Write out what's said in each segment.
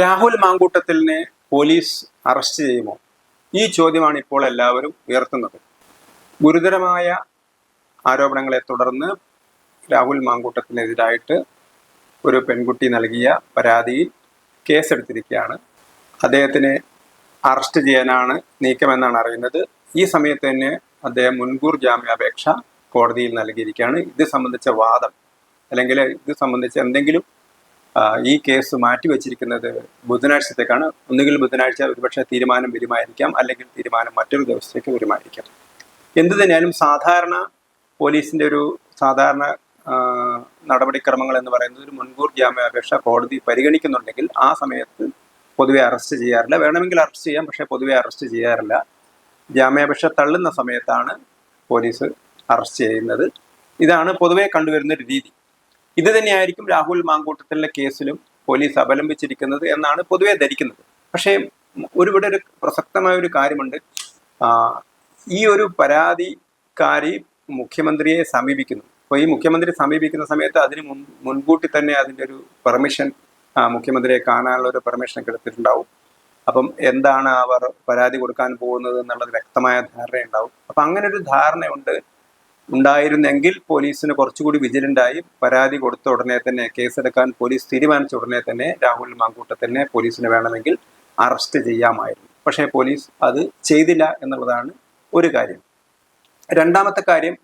Rahul മാങ്കൂട്ടത്തിലിനെ police arrest ചെയ്യുമോ? ഈ ചോദ്യമാണ് ഇപ്പോൾ എല്ലാവരും ഉയർത്തുന്നത്. ഗുരുതരമായ ആരോപണങ്ങളെ തുടർന്ന് രാഹുൽ മാങ്കൂട്ടത്തിനെതിരായിട്ട് ഒരു പെൺകുട്ടി നൽകിയ പരാതിയിൽ കേസെടുത്തിരിക്കുകയാണ്. അദ്ദേഹത്തിനെ അറസ്റ്റ് ചെയ്യാനാണ് നീക്കമെന്നാണ് അറിയുന്നത്. ഈ സമയത്ത് തന്നെ അദ്ദേഹം മുൻകൂർ ജാമ്യാപേക്ഷ കോടതിയിൽ നൽകിയിരിക്കുകയാണ്. ഇത് സംബന്ധിച്ച വാദം അല്ലെങ്കിൽ ഇത് സംബന്ധിച്ച് എന്തെങ്കിലും ഈ കേസ് മാറ്റിവെച്ചിരിക്കുന്നത് ബുധനാഴ്ചത്തേക്കാണ്. ഒന്നുകിൽ ബുധനാഴ്ച ഒരുപക്ഷെ തീരുമാനം വരുമായിരിക്കാം അല്ലെങ്കിൽ തീരുമാനം മറ്റൊരു ദിവസത്തേക്ക് വരുമായിരിക്കാം. എന്തു തന്നെയാലും സാധാരണ പോലീസിന്റെ ഒരു സാധാരണ നടപടിക്രമങ്ങൾ എന്ന് പറയുന്നത് ഒരു മുൻകൂർ ജാമ്യാപേക്ഷ കോടതി പരിഗണിക്കുന്നുണ്ടെങ്കിൽ ആ സമയത്ത് പൊതുവെ അറസ്റ്റ് ചെയ്യാറില്ല. വേണമെങ്കിൽ അറസ്റ്റ് ചെയ്യാം പക്ഷേ പൊതുവെ അറസ്റ്റ് ചെയ്യാറില്ല. ജാമ്യാപേക്ഷ തള്ളുന്ന സമയത്താണ് പോലീസ് അറസ്റ്റ് ചെയ്യുന്നത്. ഇതാണ് പൊതുവെ കണ്ടുവരുന്ന ഒരു രീതി. ഇത് തന്നെയായിരിക്കും രാഹുൽ മാങ്കൂട്ടത്തിലെ കേസിലും പോലീസ് അവലംബിച്ചിരിക്കുന്നത് എന്നാണ് പൊതുവെ ധരിക്കുന്നത്. പക്ഷേ ഒരു ഇവിടെ ഒരു പ്രസക്തമായ ഒരു കാര്യമുണ്ട്. ഈ ഒരു പരാതിക്കാരി മുഖ്യമന്ത്രിയെ സമീപിക്കുന്നു. അപ്പോൾ ഈ മുഖ്യമന്ത്രി സമീപിക്കുന്ന സമയത്ത് അതിന് മുൻ മുൻകൂട്ടി തന്നെ അതിന്റെ ഒരു പെർമിഷൻ മുഖ്യമന്ത്രിയെ കാണാനുള്ള ഒരു പെർമിഷൻ കിടത്തിട്ടുണ്ടാവും അപ്പം എന്താണ് അവർ പരാതി കൊടുക്കാൻ പോകുന്നത് എന്നുള്ളത് വ്യക്തമായ ധാരണയുണ്ടാവും. അപ്പം അങ്ങനെ ഒരു ധാരണയുണ്ട്. ഉണ്ടായിരുന്നെങ്കിൽ പോലീസിന് കുറച്ചുകൂടി വിജിലന്റായി പരാതി കൊടുത്ത ഉടനെ തന്നെ കേസെടുക്കാൻ പോലീസ് തീരുമാനിച്ച ഉടനെ തന്നെ രാഹുൽ മാങ്കൂട്ടത്തിനെ പോലീസിന് വേണമെങ്കിൽ അറസ്റ്റ് ചെയ്യാമായിരുന്നു. പക്ഷേ പോലീസ് അത് ചെയ്തില്ല എന്നുള്ളതാണ് ഒരു കാര്യം. രണ്ടാമത്തെ കാര്യം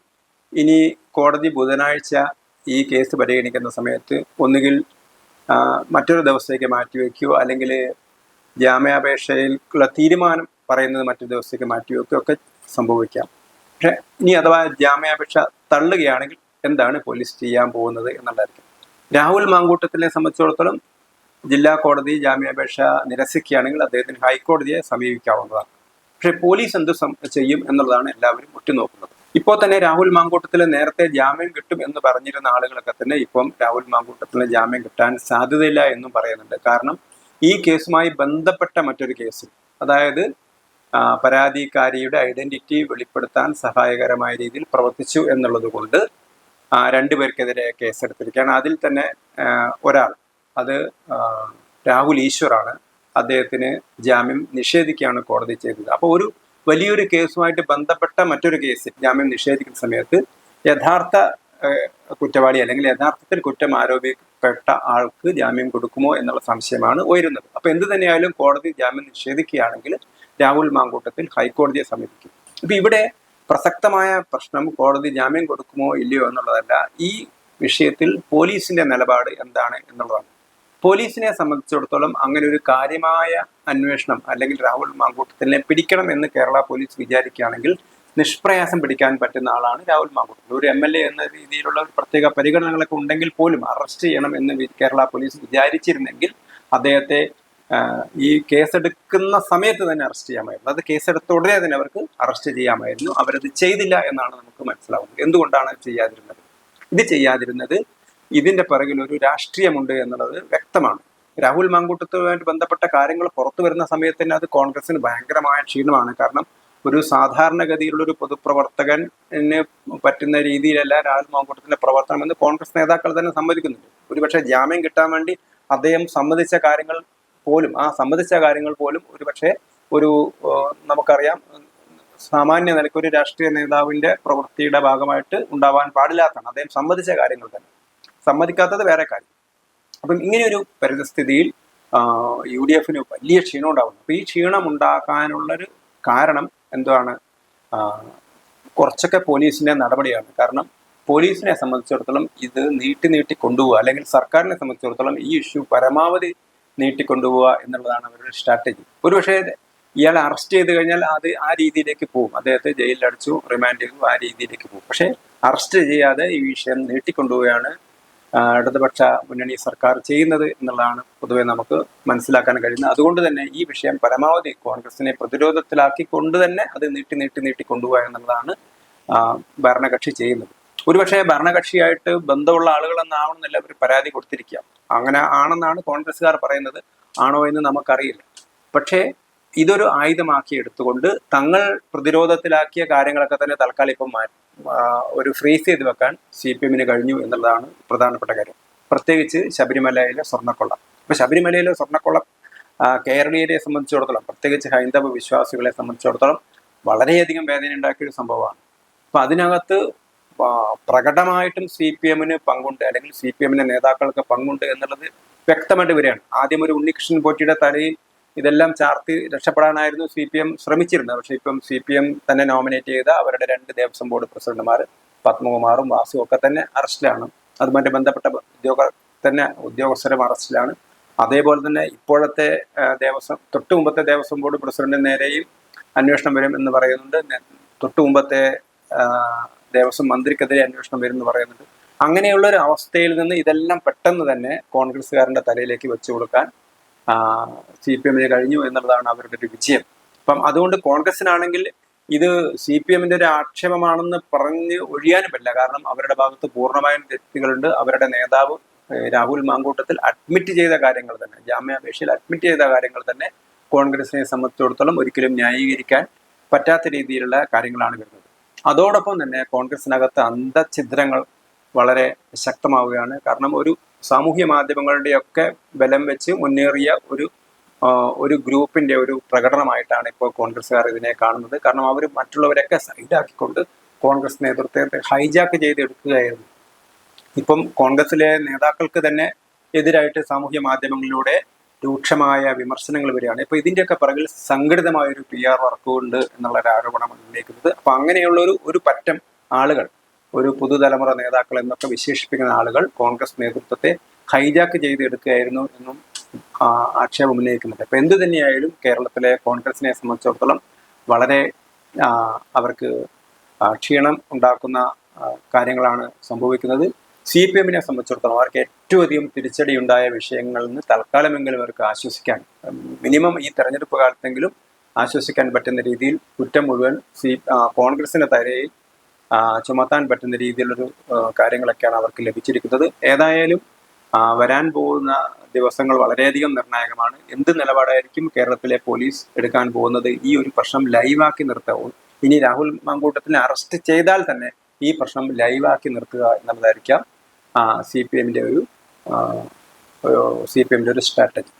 ഇനി കോടതി ബുധനാഴ്ച ഈ കേസ് പരിഗണിക്കുന്ന സമയത്ത് ഒന്നുകിൽ മറ്റൊരു ദിവസത്തേക്ക് മാറ്റിവെക്കുകയോ അല്ലെങ്കിൽ ജാമ്യാപേക്ഷയിലുള്ള തീരുമാനം പറയുന്നത് മറ്റൊരു ദിവസത്തേക്ക് മാറ്റിവെക്കുകയോ ഒക്കെ സംഭവിക്കാം. പക്ഷെ ഇനി അഥവാ ജാമ്യാപേക്ഷ തള്ളുകയാണെങ്കിൽ എന്താണ് പോലീസ് ചെയ്യാൻ പോകുന്നത് എന്നുള്ളതായിരിക്കും. രാഹുൽ മാങ്കൂട്ടത്തിനെ സംബന്ധിച്ചിടത്തോളം ജില്ലാ കോടതി ജാമ്യാപേക്ഷ നിരസിക്കുകയാണെങ്കിൽ അദ്ദേഹത്തിന് ഹൈക്കോടതിയെ സമീപിക്കാവുന്നതാണ്. പക്ഷേ പോലീസ് എന്ത് ചെയ്യും എന്നുള്ളതാണ് എല്ലാവരും ഉറ്റുനോക്കുന്നത്. ഇപ്പോൾ തന്നെ രാഹുൽ മാങ്കൂട്ടത്തിൽ നേരത്തെ ജാമ്യം കിട്ടും എന്ന് പറഞ്ഞിരുന്ന ആളുകളൊക്കെ തന്നെ ഇപ്പം രാഹുൽ മാങ്കൂട്ടത്തിന് ജാമ്യം കിട്ടാൻ സാധ്യതയില്ല എന്നും പറയുന്നുണ്ട്. കാരണം ഈ കേസുമായി ബന്ധപ്പെട്ട മറ്റൊരു കേസ്. അതായത് പരാതിക്കാരിയുടെ ഐഡന്റിറ്റി വെളിപ്പെടുത്താൻ സഹായകരമായ രീതിയിൽ പ്രവർത്തിച്ചു എന്നുള്ളത് കൊണ്ട് രണ്ടുപേർക്കെതിരെ കേസെടുത്തിരിക്കുകയാണ്. അതിൽ തന്നെ ഒരാൾ അത് രാഹുൽ ഈശ്വറാണ്. അദ്ദേഹത്തിന് ജാമ്യം നിഷേധിക്കുകയാണ് കോടതി ചെയ്തത്. അപ്പോൾ ഒരു വലിയൊരു കേസുമായിട്ട് ബന്ധപ്പെട്ട മറ്റൊരു കേസിൽ ജാമ്യം നിഷേധിക്കുന്ന സമയത്ത് യഥാർത്ഥ കുറ്റവാളി അല്ലെങ്കിൽ യഥാർത്ഥത്തിൽ കുറ്റം ആരോപിക്കപ്പെട്ട ആൾക്ക് ജാമ്യം കൊടുക്കുമോ എന്നുള്ള സംശയമാണ് ഉയരുന്നത്. അപ്പോൾ എന്ത് തന്നെയായാലും കോടതി ജാമ്യം നിഷേധിക്കുകയാണെങ്കിൽ രാഹുൽ മാങ്കൂട്ടത്തിൽ ഹൈക്കോടതിയെ സമീപിക്കും. ഇപ്പൊ ഇവിടെ പ്രസക്തമായ പ്രശ്നം കോടതി ജാമ്യം കൊടുക്കുമോ ഇല്ലയോ എന്നുള്ളതല്ല ഈ വിഷയത്തിൽ പോലീസിന്റെ നിലപാട് എന്താണ് എന്നുള്ളതാണ്. പോലീസിനെ സംബന്ധിച്ചിടത്തോളം അങ്ങനെ ഒരു കാര്യമായ അന്വേഷണം അല്ലെങ്കിൽ രാഹുൽ മാങ്കൂട്ടത്തിനെ പിടിക്കണം എന്ന് കേരള പോലീസ് വിചാരിക്കുകയാണെങ്കിൽ നിഷ്പ്രയാസം പിടിക്കാൻ പറ്റുന്ന ആളാണ് രാഹുൽ മാങ്കൂട്ടം. ഒരു എം എൽ എ എന്ന രീതിയിലുള്ള പ്രത്യേക പരിഗണനകളൊക്കെ ഉണ്ടെങ്കിൽ പോലും അറസ്റ്റ് ചെയ്യണം എന്ന് കേരള പോലീസ് വിചാരിച്ചിരുന്നെങ്കിൽ അദ്ദേഹത്തെ ഈ കേസെടുക്കുന്ന സമയത്ത് തന്നെ അറസ്റ്റ് ചെയ്യാമായിരുന്നു. അത് കേസെടുത്ത ഉടനെ തന്നെ അവർക്ക് അറസ്റ്റ് ചെയ്യാമായിരുന്നു. അവരത് ചെയ്തില്ല എന്നാണ് നമുക്ക് മനസ്സിലാവുന്നത്. എന്തുകൊണ്ടാണ് ചെയ്യാതിരുന്നത്? ഇത് ചെയ്യാതിരുന്നത് ഇതിന്റെ പിറകിൽ ഒരു രാഷ്ട്രീയമുണ്ട് എന്നുള്ളത് വ്യക്തമാണ്. രാഹുൽ മാങ്കൂട്ടത്തുമായിട്ട് ബന്ധപ്പെട്ട കാര്യങ്ങൾ പുറത്തു വരുന്ന സമയത്ത് തന്നെ അത് കോൺഗ്രസിന് ഭയങ്കരമായ ക്ഷീണമാണ്. കാരണം ഒരു സാധാരണഗതിയിലുള്ള ഒരു പൊതുപ്രവർത്തകന് പറ്റുന്ന രീതിയിലല്ല രാഹുൽ മാങ്കൂട്ടത്തിന്റെ പ്രവർത്തനം എന്ന് കോൺഗ്രസ് നേതാക്കൾ തന്നെ സമ്മതിക്കുന്നുണ്ട്. ഒരുപക്ഷെ ജാമ്യം കിട്ടാൻ വേണ്ടി അദ്ദേഹം സമ്മതിച്ച കാര്യങ്ങൾ പോലും ആ സംബന്ധിച്ച കാര്യങ്ങൾ പോലും ഒരു പക്ഷേ ഒരു നമുക്കറിയാം സാമാന്യ നിലയ്ക്ക് ഒരു രാഷ്ട്രീയ നേതാവിന്റെ പ്രവൃത്തിയുടെ ഭാഗമായിട്ട് ഉണ്ടാവാൻ പാടില്ലാത്തതാണ്. അദ്ദേഹം സമ്മതിച്ച കാര്യങ്ങൾ തന്നെ. സമ്മതിക്കാത്തത് വേറെ കാര്യം. അപ്പം ഇങ്ങനെയൊരു പരിതസ്ഥിതിയിൽ യു ഡി എഫിന് വലിയ ക്ഷീണം ഉണ്ടാകുന്നു അപ്പം ഈ ക്ഷീണം ഉണ്ടാക്കാനുള്ളൊരു കാരണം എന്താണ്? കുറച്ചൊക്കെ പോലീസിന്റെ നടപടിയാണ്. കാരണം പോലീസിനെ സംബന്ധിച്ചിടത്തോളം ഇത് നീട്ടി നീട്ടി കൊണ്ടുപോകുക അല്ലെങ്കിൽ സർക്കാരിനെ സംബന്ധിച്ചിടത്തോളം ഈ ഇഷ്യൂ പരമാവധി നീട്ടിക്കൊണ്ടുപോവുക എന്നുള്ളതാണ് അവരുടെ സ്ട്രാറ്റജി ഒരുപക്ഷെ ഇയാളെ അറസ്റ്റ് ചെയ്ത് കഴിഞ്ഞാൽ അത് ആ രീതിയിലേക്ക് പോകും. അദ്ദേഹത്തെ ജയിലിൽ അടച്ചു റിമാൻഡ് ചെയ്തു ആ രീതിയിലേക്ക് പോകും. പക്ഷേ അറസ്റ്റ് ചെയ്യാതെ ഈ വിഷയം നീട്ടിക്കൊണ്ടുപോവുകയാണ് ഇടതുപക്ഷ മുന്നണി സർക്കാർ ചെയ്യുന്നത് എന്നുള്ളതാണ് പൊതുവെ നമുക്ക് മനസ്സിലാക്കാൻ കഴിയുന്നത്. അതുകൊണ്ട് തന്നെ ഈ വിഷയം പരമാവധി കോൺഗ്രസിനെ പ്രതിരോധത്തിലാക്കിക്കൊണ്ട് തന്നെ അത് നീട്ടി നീട്ടി നീട്ടി കൊണ്ടുപോകുക എന്നുള്ളതാണ് ഭരണകക്ഷി ചെയ്യുന്നത്. ഒരുപക്ഷെ ഭരണകക്ഷിയായിട്ട് ബന്ധമുള്ള ആളുകളെന്നാവണമെന്നല്ല അവർ പരാതി കൊടുത്തിരിക്കുക. അങ്ങനെ ആണെന്നാണ് കോൺഗ്രസ്സുകാർ പറയുന്നത്. ആണോ എന്ന് നമുക്കറിയില്ല. പക്ഷേ ഇതൊരു ആയുധമാക്കി എടുത്തുകൊണ്ട് തങ്ങൾ പ്രതിരോധത്തിലാക്കിയ കാര്യങ്ങളൊക്കെ തന്നെ തൽക്കാലം ഇപ്പം മാറ്റി ഒരു ഫ്രീസ് ചെയ്ത് വെക്കാൻ സി പി എമ്മിന് കഴിഞ്ഞു എന്നുള്ളതാണ് പ്രധാനപ്പെട്ട കാര്യം. പ്രത്യേകിച്ച് ശബരിമലയിലെ സ്വർണക്കൊള്ള. അപ്പൊ ശബരിമലയിലെ സ്വർണക്കൊള്ള കേരളീയരെ സംബന്ധിച്ചിടത്തോളം പ്രത്യേകിച്ച് ഹൈന്ദവ വിശ്വാസികളെ സംബന്ധിച്ചിടത്തോളം വളരെയധികം വേദന ഉണ്ടാക്കിയ ഒരു സംഭവമാണ്. അപ്പൊ അതിനകത്ത് പ്രകടമായിട്ടും സി പി എമ്മിന് പങ്കുണ്ട് അല്ലെങ്കിൽ സി പി എമ്മിന്റെ നേതാക്കൾക്ക് പങ്കുണ്ട് എന്നുള്ളത് വ്യക്തമായിട്ട് വരികയാണ്. ആദ്യം ഒരു ഉണ്ണികൃഷ്ണൻ പോറ്റിയുടെ തലയിൽ ഇതെല്ലാം ചാർത്തി രക്ഷപ്പെടാനായിരുന്നു സി പി എം ശ്രമിച്ചിരുന്നത്. പക്ഷെ ഇപ്പം സി പി എം തന്നെ നോമിനേറ്റ് ചെയ്ത അവരുടെ രണ്ട് ദേവസ്വം ബോർഡ് പ്രസിഡന്റുമാർ പത്മകുമാറും വാസുവും ഒക്കെ തന്നെ അറസ്റ്റിലാണ്. അതുമായിട്ട് ബന്ധപ്പെട്ട ഉദ്യോഗ തന്നെ ഉദ്യോഗസ്ഥരും അറസ്റ്റിലാണ്. അതേപോലെ തന്നെ ഇപ്പോഴത്തെ ദേവസ്വം തൊട്ടു മുമ്പത്തെ ദേവസ്വം ബോർഡ് പ്രസിഡന്റിന് നേരെയും അന്വേഷണം വരും എന്ന് പറയുന്നുണ്ട്. തൊട്ടു മുമ്പത്തെ ദേവസ്വം മന്ത്രിക്കെതിരെ അന്വേഷണം വരുമെന്ന് പറയുന്നുണ്ട്. അങ്ങനെയുള്ള ഒരു അവസ്ഥയിൽ നിന്ന് ഇതെല്ലാം പെട്ടെന്ന് തന്നെ കോൺഗ്രസ്സുകാരന്റെ തലയിലേക്ക് വെച്ചു കൊടുക്കാൻ സി പി എമ്മിന് കഴിഞ്ഞു എന്നുള്ളതാണ് അവരുടെ ഒരു വിജയം. അപ്പം അതുകൊണ്ട് കോൺഗ്രസിനാണെങ്കിൽ ഇത് സി പി എമ്മിന്റെ ഒരു ആക്ഷേപമാണെന്ന് പറഞ്ഞ് ഒഴിയാനും പറ്റില്ല കാരണം അവരുടെ ഭാഗത്ത് പൂർണമായും തെറ്റുകളുണ്ട് അവരുടെ നേതാവ് രാഹുൽ മാങ്കൂട്ടത്തിൽ അഡ്മിറ്റ് ചെയ്ത കാര്യങ്ങൾ തന്നെ ജാമ്യാപേക്ഷയിൽ അഡ്മിറ്റ് ചെയ്ത കാര്യങ്ങൾ തന്നെ കോൺഗ്രസിനെ സംബന്ധിച്ചിടത്തോളം ഒരിക്കലും ന്യായീകരിക്കാൻ പറ്റാത്ത രീതിയിലുള്ള കാര്യങ്ങളാണ് വരുന്നത്. അതോടൊപ്പം തന്നെ കോൺഗ്രസിനകത്ത് അന്തഛിദ്രങ്ങൾ വളരെ ശക്തമാവുകയാണ്. കാരണം ഒരു സാമൂഹ്യ മാധ്യമങ്ങളുടെയൊക്കെ ബലം വെച്ച് മുന്നേറിയ ഒരു ഒരു ഗ്രൂപ്പിന്റെ ഒരു പ്രകടനമായിട്ടാണ് ഇപ്പോൾ കോൺഗ്രസ്സുകാർ ഇതിനെ കാണുന്നത്. കാരണം അവർ മറ്റുള്ളവരൊക്കെ സൈഡാക്കിക്കൊണ്ട് കോൺഗ്രസ് നേതൃത്വത്തെ ഹൈജാക്ക് ചെയ്തെടുക്കുകയായിരുന്നു. ഇപ്പം കോൺഗ്രസിലെ നേതാക്കൾക്ക് തന്നെ എതിരായിട്ട് സാമൂഹ്യ മാധ്യമങ്ങളിലൂടെ രൂക്ഷമായ വിമർശനങ്ങൾ വരികയാണ്. ഇപ്പൊ ഇതിന്റെയൊക്കെ പിറകിൽ സംഘടിതമായ ഒരു പി ആർ വർക്ക് ഉണ്ട് എന്നുള്ള ഒരു ആരോപണമാണ് ഉന്നയിക്കുന്നത്. അപ്പൊ അങ്ങനെയുള്ള ഒരു ഒരു പറ്റം ആളുകൾ ഒരു പുതുതലമുറ നേതാക്കൾ എന്നൊക്കെ വിശേഷിപ്പിക്കുന്ന ആളുകൾ കോൺഗ്രസ് നേതൃത്വത്തെ ഹൈജാക്ക് ചെയ്തെടുക്കുകയായിരുന്നു എന്നും ആക്ഷേപം ഉന്നയിക്കുന്നുണ്ട്. അപ്പൊ എന്തു തന്നെയായാലും കേരളത്തിലെ കോൺഗ്രസിനെ സംബന്ധിച്ചിടത്തോളം വളരെ അവർക്ക് ക്ഷീണം ഉണ്ടാക്കുന്ന കാര്യങ്ങളാണ് സംഭവിക്കുന്നത്. സി പി എമ്മിനെ സംബന്ധിച്ചിടത്തോളം അവർക്ക് ഏറ്റവും അധികം തിരിച്ചടി ഉണ്ടായ വിഷയങ്ങളിൽ നിന്ന് തൽക്കാലമെങ്കിലും അവർക്ക് ആശ്വസിക്കാൻ മിനിമം ഈ തെരഞ്ഞെടുപ്പ് കാലത്തെങ്കിലും ആശ്വസിക്കാൻ പറ്റുന്ന രീതിയിൽ കുറ്റം മുഴുവൻ സി കോൺഗ്രസിന്റെ തലയിൽ ചുമത്താൻ പറ്റുന്ന രീതിയിലൊരു കാര്യങ്ങളൊക്കെയാണ് അവർക്ക് ലഭിച്ചിരിക്കുന്നത്. ഏതായാലും വരാൻ പോകുന്ന ദിവസങ്ങൾ വളരെയധികം നിർണായകമാണ്. എന്ത് നിലപാടായിരിക്കും കേരളത്തിലെ പോലീസ് എടുക്കാൻ പോകുന്നത്? ഈ ഒരു പ്രശ്നം ലൈവാക്കി നിർത്തവും? ഇനി രാഹുൽ മാങ്കൂട്ടത്തിനെ അറസ്റ്റ് ചെയ്താൽ തന്നെ ഈ പ്രശ്നം ലൈവാക്കി നിർത്തുക എന്നുള്ളതായിരിക്കാം സി പി എമ്മിന്റെ ഒരു സി പി എമ്മിന്റെ ഒരു സ്ട്രാറ്റജി